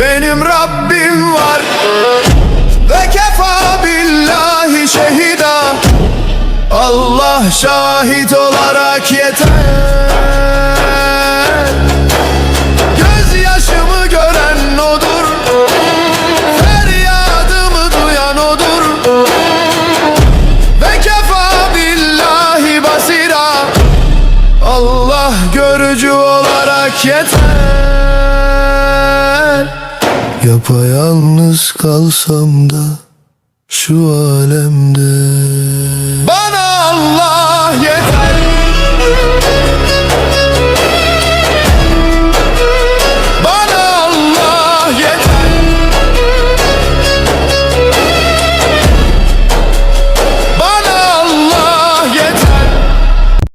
Benim Rabbim var. Ve kefa billahi şehida. Allah şahit olarak yeter. Göz yaşımı gören odur. Feryadımı duyan odur. Ve kefa billahi basira. Allah görücü olarak yeter. Yapayalnız kalsam da şu alemde. Bana Allah yeter